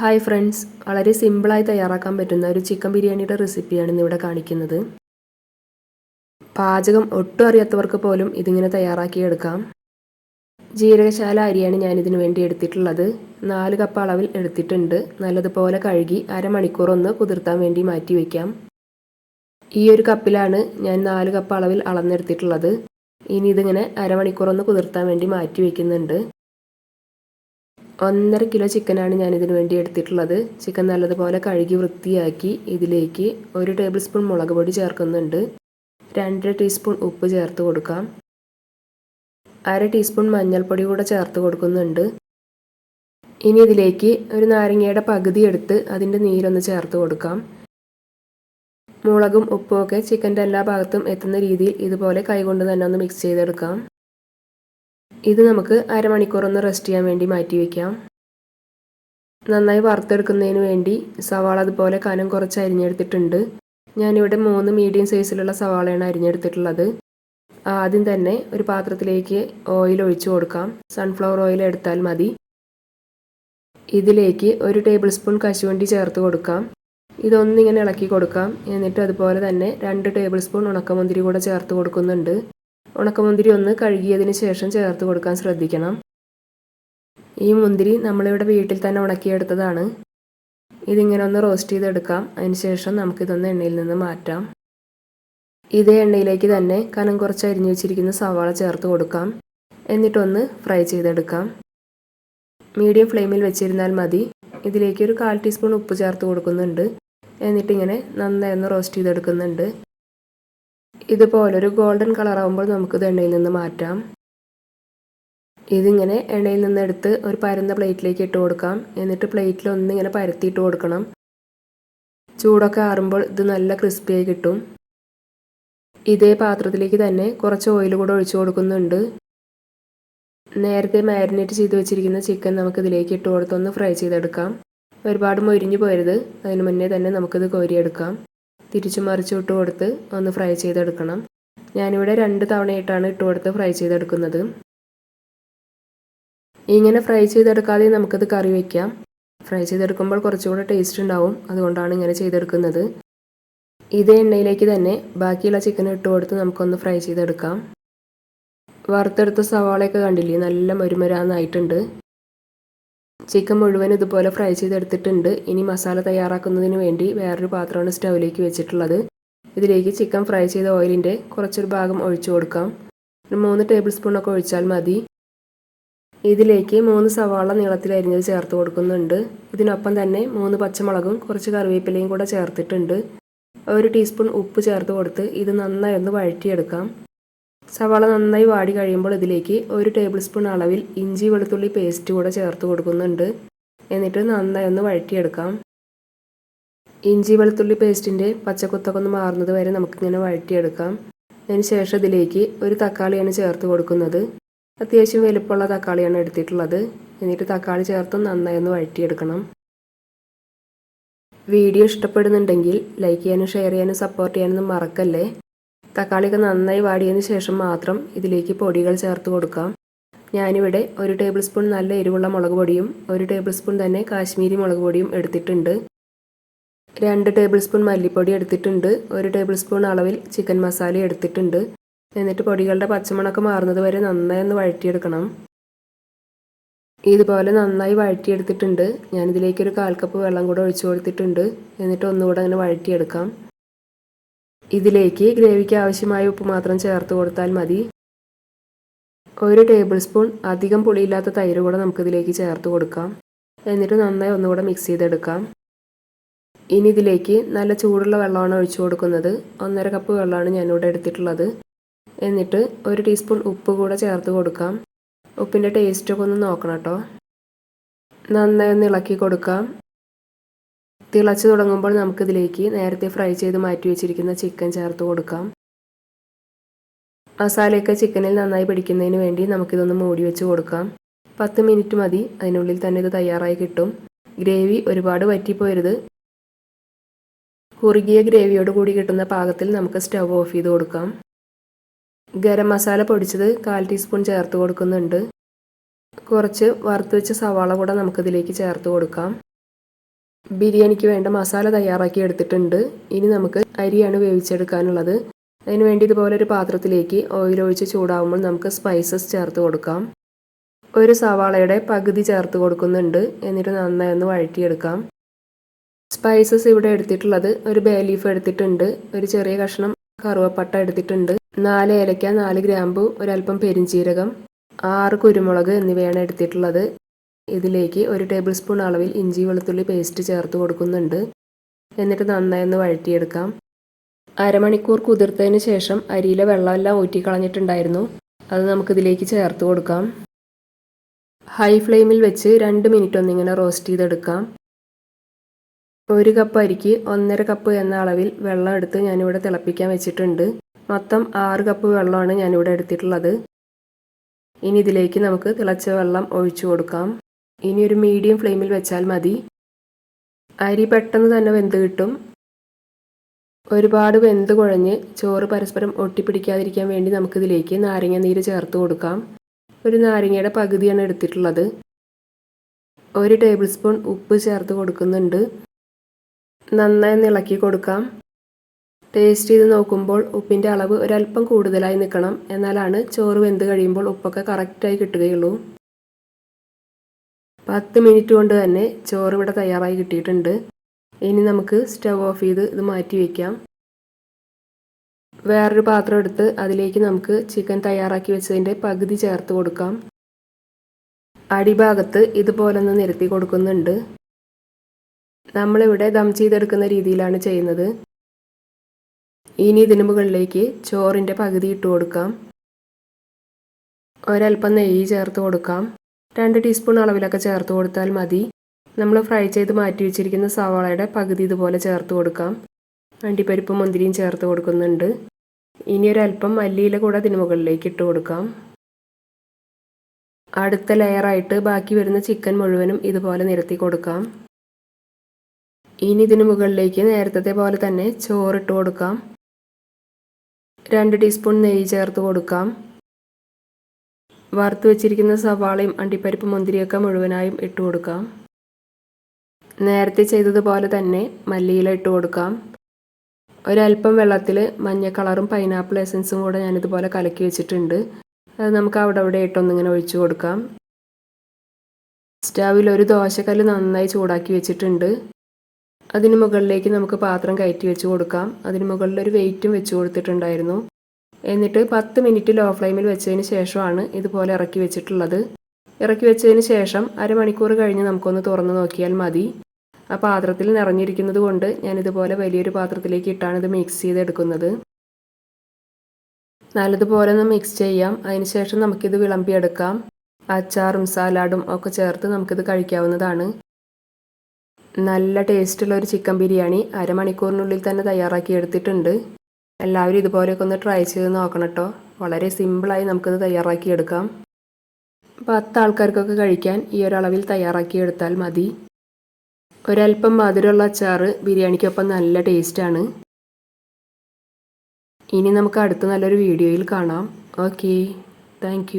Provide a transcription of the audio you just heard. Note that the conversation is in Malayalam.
Hi friends. വളരെ സിമ്പിളായി തയ്യാറാക്കാൻ പറ്റുന്ന ഒരു ചിക്കൻ ബിരിയാണിയുടെ റെസിപ്പിയാണ് ഇന്നിവിടെ കാണിക്കുന്നത്. പാചകം ഒട്ടും അറിയാത്തവർക്ക് പോലും ഇതിങ്ങനെ തയ്യാറാക്കിയെടുക്കാം. ജീരകശാല അരിയാണ് ഞാനിതിനു വേണ്ടി എടുത്തിട്ടുള്ളത്. നാല് കപ്പ് അളവിൽ എടുത്തിട്ടുണ്ട്. നല്ലതുപോലെ കഴുകി അരമണിക്കൂർ ഒന്ന് കുതിർത്താൻ വേണ്ടി മാറ്റി വയ്ക്കാം. ഈ ഒരു കപ്പിലാണ് ഞാൻ നാല് കപ്പ് അളവിൽ അളന്നെടുത്തിട്ടുള്ളത്. ഇനി ഇതിങ്ങനെ അരമണിക്കൂർ ഒന്ന് കുതിർത്താൻ വേണ്ടി മാറ്റി വയ്ക്കുന്നുണ്ട്. ഒന്നര കിലോ ചിക്കനാണ് ഞാൻ ഇതിന് വേണ്ടി എടുത്തിട്ടുള്ളത്. ചിക്കൻ നല്ലതുപോലെ കഴുകി വൃത്തിയാക്കി ഇതിലേക്ക് ഒരു ടേബിൾ സ്പൂൺ മുളക് പൊടി ചേർക്കുന്നുണ്ട്. രണ്ടര ടീസ്പൂൺ ഉപ്പ് ചേർത്ത് കൊടുക്കാം. അര ടീസ്പൂൺ മഞ്ഞൾപ്പൊടി കൂടെ ചേർത്ത് കൊടുക്കുന്നുണ്ട്. ഇനി ഇതിലേക്ക് ഒരു നാരങ്ങയുടെ പകുതി എടുത്ത് അതിന്റെ നീരൊന്ന് ചേർത്ത് കൊടുക്കാം. മുളകും ഉപ്പും ഒക്കെ ചിക്കന്റെ എല്ലാ ഭാഗത്തും എത്തുന്ന രീതിയിൽ ഇതുപോലെ കൈകൊണ്ട് തന്നെ ഒന്ന് മിക്സ് ചെയ്തെടുക്കാം. ഇത് നമുക്ക് അരമണിക്കൂർ ഒന്ന് റെസ്റ്റ് ചെയ്യാൻ വേണ്ടി മാറ്റി വയ്ക്കാം നന്നായി വറുത്തെടുക്കുന്നതിന് വേണ്ടി സവാള അതുപോലെ കനം കുറച്ച് അരിഞ്ഞെടുത്തിട്ടുണ്ട്. ഞാനിവിടെ മൂന്ന് മീഡിയം സൈസിലുള്ള സവാളയാണ് അരിഞ്ഞെടുത്തിട്ടുള്ളത്. ആദ്യം തന്നെ ഒരു പാത്രത്തിലേക്ക് ഓയിൽ ഒഴിച്ചു കൊടുക്കാം. സൺഫ്ലവർ ഓയിൽ എടുത്താൽ മതി. ഇതിലേക്ക് ഒരു ടേബിൾ സ്പൂൺ കശുവണ്ടി ചേർത്ത് കൊടുക്കാം. ഇതൊന്നിങ്ങനെ ഇളക്കി കൊടുക്കാം. എന്നിട്ട് അതുപോലെ തന്നെ രണ്ട് ടേബിൾ സ്പൂൺ ഉണക്കമുന്തിരി കൂടെ ചേർത്ത് കൊടുക്കുന്നുണ്ട്. ഉണക്കമുന്തിരി ഒന്ന് കഴുകിയതിന് ശേഷം ചേർത്ത് കൊടുക്കാൻ ശ്രദ്ധിക്കണം. ഈ മുന്തിരി നമ്മളിവിടെ വീട്ടിൽ തന്നെ ഉണക്കിയെടുത്തതാണ്. ഇതിങ്ങനെ ഒന്ന് റോസ്റ്റ് ചെയ്തെടുക്കാം. അതിനുശേഷം നമുക്കിതൊന്ന് എണ്ണയിൽ നിന്ന് മാറ്റാം. ഇതേ എണ്ണയിലേക്ക് തന്നെ കനം കുറച്ച് അരിഞ്ഞു വെച്ചിരിക്കുന്ന സവാള ചേർത്ത് കൊടുക്കാം. എന്നിട്ടൊന്ന് ഫ്രൈ ചെയ്തെടുക്കാം. മീഡിയം ഫ്ലെയിമിൽ വെച്ചിരുന്നാൽ മതി. ഇതിലേക്ക് ഒരു കാൽ ടീസ്പൂൺ ഉപ്പ് ചേർത്ത് കൊടുക്കുന്നുണ്ട്. എന്നിട്ടിങ്ങനെ നന്നായി ഒന്ന് റോസ്റ്റ് ചെയ്തെടുക്കുന്നുണ്ട്. ഇതുപോലൊരു ഗോൾഡൻ കളർ ആവുമ്പോൾ നമുക്കിത് എണ്ണയിൽ നിന്ന് മാറ്റാം. ഇതിങ്ങനെ എണ്ണയിൽ നിന്ന് എടുത്ത് ഒരു പരന്ന പ്ലേറ്റിലേക്ക് ഇട്ട് കൊടുക്കാം. എന്നിട്ട് പ്ലേറ്റിൽ ഒന്നിങ്ങനെ പരത്തിയിട്ട് കൊടുക്കണം. ചൂടൊക്കെ ആറുമ്പോൾ ഇത് നല്ല ക്രിസ്പിയായി കിട്ടും. ഇതേ പാത്രത്തിലേക്ക് തന്നെ കുറച്ച് ഓയിൽ കൂടെ ഒഴിച്ചു കൊടുക്കുന്നുണ്ട്. നേരത്തെ മാരിനേറ്റ് ചെയ്ത് വെച്ചിരിക്കുന്ന ചിക്കൻ നമുക്ക് ഇതിലേക്ക് ഇട്ട് കൊടുത്തൊന്ന് ഫ്രൈ ചെയ്തെടുക്കാം. ഒരുപാട് മൊരിഞ്ഞു പോരുത് അതിന് മുന്നേ തന്നെ നമുക്കിത് കോരിയെടുക്കാം. തിരിച്ചു മറിച്ചു ഇട്ട് കൊടുത്ത് ഒന്ന് ഫ്രൈ ചെയ്തെടുക്കണം. ഞാനിവിടെ രണ്ട് തവണയായിട്ടാണ് ഇട്ട് കൊടുത്ത് ഫ്രൈ ചെയ്തെടുക്കുന്നത്. ഇങ്ങനെ ഫ്രൈ ചെയ്തെടുക്കാതെ നമുക്കത് കറി വയ്ക്കാം ഫ്രൈ ചെയ്തെടുക്കുമ്പോൾ കുറച്ചുകൂടെ ടേസ്റ്റ് ഉണ്ടാവും. അതുകൊണ്ടാണ് ഇങ്ങനെ ചെയ്തെടുക്കുന്നത്. ഇതേ എണ്ണയിലേക്ക് തന്നെ ബാക്കിയുള്ള ചിക്കൻ ഇട്ട് കൊടുത്ത് നമുക്കൊന്ന് ഫ്രൈ ചെയ്തെടുക്കാം. വറുത്തെടുത്ത സവാളയൊക്കെ കണ്ടില്ലേ? നല്ല മൊരുമരാന്നായിട്ടുണ്ട്. ചിക്കൻ മുഴുവൻ ഇതുപോലെ ഫ്രൈ ചെയ്തെടുത്തിട്ടുണ്ട്. ഇനി മസാല തയ്യാറാക്കുന്നതിന് വേണ്ടി വേറൊരു പാത്രമാണ് സ്റ്റൗവിലേക്ക് വെച്ചിട്ടുള്ളത്. ഇതിലേക്ക് ചിക്കൻ ഫ്രൈ ചെയ്ത ഓയിലിന്റെ കുറച്ചൊരു ഭാഗം ഒഴിച്ചു കൊടുക്കാം. ഒരു മൂന്ന് ടേബിൾ സ്പൂണൊക്കെ ഒഴിച്ചാൽ മതി. ഇതിലേക്ക് മൂന്ന് സവാള നീളത്തിൽ അരിഞ്ഞത് ചേർത്ത് കൊടുക്കുന്നുണ്ട്. ഇതിനൊപ്പം തന്നെ മൂന്ന് പച്ചമുളകും കുറച്ച് കറിവേപ്പിലയും കൂടെ ചേർത്തിട്ടുണ്ട്. ഒരു ടീസ്പൂൺ ഉപ്പ് ചേർത്ത് കൊടുത്ത് ഇത് നന്നായി ഒന്ന് വഴറ്റിയെടുക്കാം. സവാള നന്നായി വാടി കഴിയുമ്പോൾ ഇതിലേക്ക് ഒരു ടേബിൾ സ്പൂൺ അളവിൽ ഇഞ്ചി വെളുത്തുള്ളി പേസ്റ്റ് കൂടെ ചേർത്ത് കൊടുക്കുന്നുണ്ട്. എന്നിട്ട് നന്നായി ഒന്ന് വഴറ്റിയെടുക്കാം. ഇഞ്ചി വെളുത്തുള്ളി പേസ്റ്റിന്റെ പച്ചക്കുത്തൊക്കെ ഒന്ന് മാറുന്നത് വരെ നമുക്കിങ്ങനെ വഴറ്റിയെടുക്കാം. അതിന് ശേഷം ഇതിലേക്ക് ഒരു തക്കാളിയാണ് ചേർത്ത് കൊടുക്കുന്നത്. അത്യാവശ്യം വലുപ്പമുള്ള തക്കാളിയാണ് എടുത്തിട്ടുള്ളത്. എന്നിട്ട് തക്കാളി ചേർത്ത് നന്നായി ഒന്ന് വഴറ്റിയെടുക്കണം. വീഡിയോ ഇഷ്ടപ്പെടുന്നുണ്ടെങ്കിൽ ലൈക്ക് ചെയ്യാനും ഷെയർ ചെയ്യാനും സപ്പോർട്ട് ചെയ്യാനൊന്നും മറക്കല്ലേ? തക്കാളിയൊക്കെ നന്നായി വാടിയതിന് ശേഷം മാത്രം ഇതിലേക്ക് പൊടികൾ ചേർത്ത് കൊടുക്കാം. ഞാനിവിടെ ഒരു ടേബിൾ സ്പൂൺ നല്ല എരിവുള്ള മുളക് പൊടിയും ഒരു ടേബിൾ സ്പൂൺ തന്നെ കാശ്മീരി മുളക് പൊടിയും എടുത്തിട്ടുണ്ട്. രണ്ട് ടേബിൾ സ്പൂൺ മല്ലിപ്പൊടി എടുത്തിട്ടുണ്ട്. ഒരു ടേബിൾ സ്പൂൺ അളവിൽ ചിക്കൻ മസാല എടുത്തിട്ടുണ്ട്. എന്നിട്ട് പൊടികളുടെ പച്ചമണക്കം മാറുന്നത് വരെ നന്നായി ഒന്ന് വഴറ്റിയെടുക്കണം. ഇതുപോലെ നന്നായി വഴറ്റിയെടുത്തിട്ടുണ്ട്. ഞാനിതിലേക്ക് ഒരു കാൽ കപ്പ് വെള്ളം കൂടെ ഒഴിച്ചു കൊടുത്തിട്ടുണ്ട്. എന്നിട്ട് ഒന്നുകൂടെ അങ്ങനെ വഴറ്റിയെടുക്കാം. ഇതിലേക്ക് ഗ്രേവിക്ക് ആവശ്യമായ ഉപ്പ് മാത്രം ചേർത്ത് കൊടുത്താൽ മതി. ഒരു ടേബിൾ സ്പൂൺ അധികം പുളിയില്ലാത്ത തൈര് കൂടെ നമുക്കിതിലേക്ക് ചേർത്ത് കൊടുക്കാം. എന്നിട്ട് നന്നായി ഒന്നുകൂടെ മിക്സ് ചെയ്തെടുക്കാം. ഇനി ഇതിലേക്ക് നല്ല ചൂടുള്ള വെള്ളമാണ് ഒഴിച്ചു കൊടുക്കുന്നത്. ഒന്നര കപ്പ് വെള്ളമാണ് ഞാനിവിടെ എടുത്തിട്ടുള്ളത്. എന്നിട്ട് ഒരു ടീസ്പൂൺ ഉപ്പ് കൂടെ ചേർത്ത് കൊടുക്കാം. ഉപ്പിന്റെ ടേസ്റ്റൊക്കെ ഒന്ന് നോക്കണം കേട്ടോ നന്നായി ഒന്ന് ഇളക്കി കൊടുക്കാം. തിളച്ച് തുടങ്ങുമ്പോൾ നമുക്കിതിലേക്ക് നേരത്തെ ഫ്രൈ ചെയ്ത് മാറ്റി വെച്ചിരിക്കുന്ന ചിക്കൻ ചേർത്ത് കൊടുക്കാം. മസാലയൊക്കെ ചിക്കനിൽ നന്നായി പിടിക്കുന്നതിന് വേണ്ടി നമുക്കിതൊന്ന് മൂടി വെച്ച് കൊടുക്കാം. പത്ത് മിനിറ്റ് മതി അതിനുള്ളിൽ തന്നെ ഇത് തയ്യാറായി കിട്ടും. ഗ്രേവി ഒരുപാട് വറ്റിപ്പോരുത് കുറുകിയ ഗ്രേവിയോട് കൂടി കിട്ടുന്ന പാകത്തിൽ നമുക്ക് സ്റ്റവ് ഓഫ് ചെയ്ത് കൊടുക്കാം. ഗരം മസാല പൊടിച്ചത് കാൽ ടീസ്പൂൺ ചേർത്ത് കൊടുക്കുന്നുണ്ട്. കുറച്ച് വറുത്ത് വെച്ച സവാള കൂടെ നമുക്കിതിലേക്ക് ചേർത്ത് കൊടുക്കാം. ബിരിയാണിക്ക് വേണ്ട മസാല തയ്യാറാക്കി എടുത്തിട്ടുണ്ട്. ഇനി നമുക്ക് അരിയാണ് വേവിച്ചെടുക്കാനുള്ളത്. അതിന് വേണ്ടി ഇതുപോലെ ഒരു പാത്രത്തിലേക്ക് ഓയിൽ ഒഴിച്ച് ചൂടാവുമ്പോൾ നമുക്ക് സ്പൈസസ് ചേർത്ത് കൊടുക്കാം. ഒരു സവാളയുടെ പകുതി ചേർത്ത് കൊടുക്കുന്നുണ്ട്. എന്നിട്ട് നന്നായി ഒന്ന് വഴറ്റിയെടുക്കാം. സ്പൈസസ് ഇവിടെ എടുത്തിട്ടുള്ളത് ഒരു ബേ ലീഫ് എടുത്തിട്ടുണ്ട്. ഒരു ചെറിയ കഷ്ണം കറുവപ്പട്ട എടുത്തിട്ടുണ്ട്. നാല് ഏലക്ക നാല് ഗ്രാമ്പു ഒരല്പം പെരിഞ്ചീരകം ആറ് കുരുമുളക് എന്നിവയാണ് എടുത്തിട്ടുള്ളത്. ഇതിലേക്ക് ഒരു ടേബിൾ സ്പൂൺ അളവിൽ ഇഞ്ചി വെളുത്തുള്ളി പേസ്റ്റ് ചേർത്ത് കൊടുക്കുന്നുണ്ട്. എന്നിട്ട് നന്നായി ഒന്ന് വഴറ്റിയെടുക്കാം. അരമണിക്കൂർ കുതിർത്തതിന് ശേഷം അരിയിലെ വെള്ളമെല്ലാം ഊറ്റിക്കളഞ്ഞിട്ടുണ്ടായിരുന്നു. അത് നമുക്കിതിലേക്ക് ചേർത്ത് കൊടുക്കാം. ഹൈ ഫ്ലെയിമിൽ വെച്ച് രണ്ട് മിനിറ്റ് ഒന്നിങ്ങനെ റോസ്റ്റ് ചെയ്തെടുക്കാം. ഒരു കപ്പ് അരിക്ക് ഒന്നര കപ്പ് എന്ന അളവിൽ വെള്ളം എടുത്ത് ഞാനിവിടെ തിളപ്പിക്കാൻ വെച്ചിട്ടുണ്ട്. മൊത്തം ആറ് കപ്പ് വെള്ളമാണ് ഞാനിവിടെ എടുത്തിട്ടുള്ളത്. ഇനി ഇതിലേക്ക് നമുക്ക് തിളച്ച വെള്ളം ഒഴിച്ചു കൊടുക്കാം. ഇനി ഒരു മീഡിയം ഫ്ലെയിമിൽ വെച്ചാൽ മതി. അരി പെട്ടെന്ന് തന്നെ വെന്ത് കിട്ടും. ഒരുപാട് വെന്ത് കുഴഞ്ഞ് ചോറ് പരസ്പരം ഒട്ടിപ്പിടിക്കാതിരിക്കാൻ വേണ്ടി നമുക്കിതിലേക്ക് നാരങ്ങ നീര് ചേർത്ത് കൊടുക്കാം. ഒരു നാരങ്ങയുടെ പകുതിയാണ് എടുത്തിട്ടുള്ളത്. ഒരു ടേബിൾ സ്പൂൺ ഉപ്പ് ചേർത്ത് കൊടുക്കുന്നുണ്ട്. നന്നായി ഇളക്കി കൊടുക്കാം. ടേസ്റ്റ് ചെയ്ത് നോക്കുമ്പോൾ ഉപ്പിന്റെ അളവ് ഒരല്പം കൂടുതലായി നിൽക്കണം. എന്നാലാണ് ചോറ് വെന്ത് കഴിയുമ്പോൾ ഉപ്പൊക്കെ കറക്റ്റായി കിട്ടുകയുള്ളൂ. പത്ത് മിനിറ്റ് കൊണ്ട് തന്നെ ചോറ് ഇവിടെ തയ്യാറായി കിട്ടിയിട്ടുണ്ട്. ഇനി നമുക്ക് സ്റ്റവ് ഓഫ് ചെയ്ത് ഇത് മാറ്റി വയ്ക്കാം വേറൊരു പാത്രം എടുത്ത് അതിലേക്ക് നമുക്ക് ചിക്കൻ തയ്യാറാക്കി വെച്ചതിന്റെ പകുതി ചേർത്ത് കൊടുക്കാം. അടിഭാഗത്ത് ഇതുപോലെ ഒന്ന് നിരത്തി കൊടുക്കുന്നുണ്ട്. നമ്മളിവിടെ ദം ചെയ്തെടുക്കുന്ന രീതിയിലാണ് ചെയ്യുന്നത്. ഇനി ഇതിന് മുകളിലേക്ക് ചോറിന്റെ പകുതി ഇട്ട് കൊടുക്കാം. ഒരൽപ്പം നെയ്യ് ചേർത്ത് കൊടുക്കാം. രണ്ട് ടീസ്പൂൺ അളവിലൊക്കെ ചേർത്ത് കൊടുത്താൽ മതി. നമ്മൾ ഫ്രൈ ചെയ്ത് മാറ്റി വെച്ചിരിക്കുന്ന സവാളയുടെ പകുതി ഇതുപോലെ ചേർത്ത് കൊടുക്കാം. അണ്ടിപ്പരിപ്പും മുന്തിരിയും ചേർത്ത് കൊടുക്കുന്നുണ്ട്. ഇനി ഒരല്പം മല്ലിയില കൂടെ അതിന് മുകളിലേക്ക് ഇട്ട് കൊടുക്കാം. അടുത്ത ലെയറായിട്ട് ബാക്കി വരുന്ന ചിക്കൻ മുഴുവനും ഇതുപോലെ നിരത്തി കൊടുക്കാം. ഇനി ഇതിന് മുകളിലേക്ക് നേരത്തെ പോലെ തന്നെ ചോറിട്ട് കൊടുക്കാം. രണ്ട് ടീസ്പൂൺ നെയ്യ് ചേർത്ത് കൊടുക്കാം. വറുത്ത് വെച്ചിരിക്കുന്ന സവാളയും അണ്ടിപ്പരിപ്പ് മുന്തിരിയൊക്കെ മുഴുവനായും ഇട്ട് കൊടുക്കാം. നേരത്തെ ചെയ്തതുപോലെ തന്നെ മല്ലിയില ഇട്ട് കൊടുക്കാം. ഒരല്പം വെള്ളത്തിൽ മഞ്ഞ കളറും പൈനാപ്പിൾ എസൻസും കൂടെ ഞാനിതുപോലെ കലക്കി വെച്ചിട്ടുണ്ട്. അത് നമുക്ക് അവിടെ അവിടെ ഇട്ടൊന്നിങ്ങനെ ഒഴിച്ചു കൊടുക്കാം. സ്റ്റാവിൽ ഒരു ദോശക്കല്ല് നന്നായി ചൂടാക്കി വെച്ചിട്ടുണ്ട്. അതിന് മുകളിലേക്ക് നമുക്ക് പാത്രം കയറ്റി വെച്ച് കൊടുക്കാം. അതിന് മുകളിൽ ഒരു വെയിറ്റും വെച്ച് കൊടുത്തിട്ടുണ്ടായിരുന്നു. എന്നിട്ട് പത്ത് മിനിറ്റ് ലോ ഫ്ലെയിമിൽ വെച്ചതിന് ശേഷമാണ് ഇതുപോലെ ഇറക്കി വെച്ചിട്ടുള്ളത്. ഇറക്കി വെച്ചതിന് ശേഷം അരമണിക്കൂർ കഴിഞ്ഞ് നമുക്കൊന്ന് തുറന്ന് നോക്കിയാൽ മതി. ആ പാത്രത്തിൽ നിറഞ്ഞിരിക്കുന്നത് കൊണ്ട് ഞാനിതുപോലെ വലിയൊരു പാത്രത്തിലേക്ക് ഇട്ടാണ് ഇത് മിക്സ് ചെയ്തെടുക്കുന്നത്. നല്ലതുപോലെ ഒന്ന് മിക്സ് ചെയ്യാം. അതിനുശേഷം നമുക്കിത് വിളമ്പിയെടുക്കാം. അച്ചാറും സാലാഡും ഒക്കെ ചേർത്ത് നമുക്കിത് കഴിക്കാവുന്നതാണ്. നല്ല ടേസ്റ്റുള്ള ഒരു ചിക്കൻ ബിരിയാണി അരമണിക്കൂറിനുള്ളിൽ തന്നെ തയ്യാറാക്കി എടുത്തിട്ടുണ്ട്. എല്ലാവരും ഇതുപോലെയൊക്കെ ഒന്ന് ട്രൈ ചെയ്ത് നോക്കണം കേട്ടോ വളരെ സിമ്പിളായി നമുക്കിത് തയ്യാറാക്കി എടുക്കാം. പത്ത് ആൾക്കാർക്കൊക്കെ കഴിക്കാൻ ഈ ഒരളവിൽ തയ്യാറാക്കി എടുത്താൽ മതി. ഒരല്പം മധുരമുള്ള അച്ചാറ് ബിരിയാണിക്കൊപ്പം നല്ല ടേസ്റ്റാണ് ഇനി നമുക്ക് അടുത്ത നല്ലൊരു വീഡിയോയിൽ കാണാം. Okay thank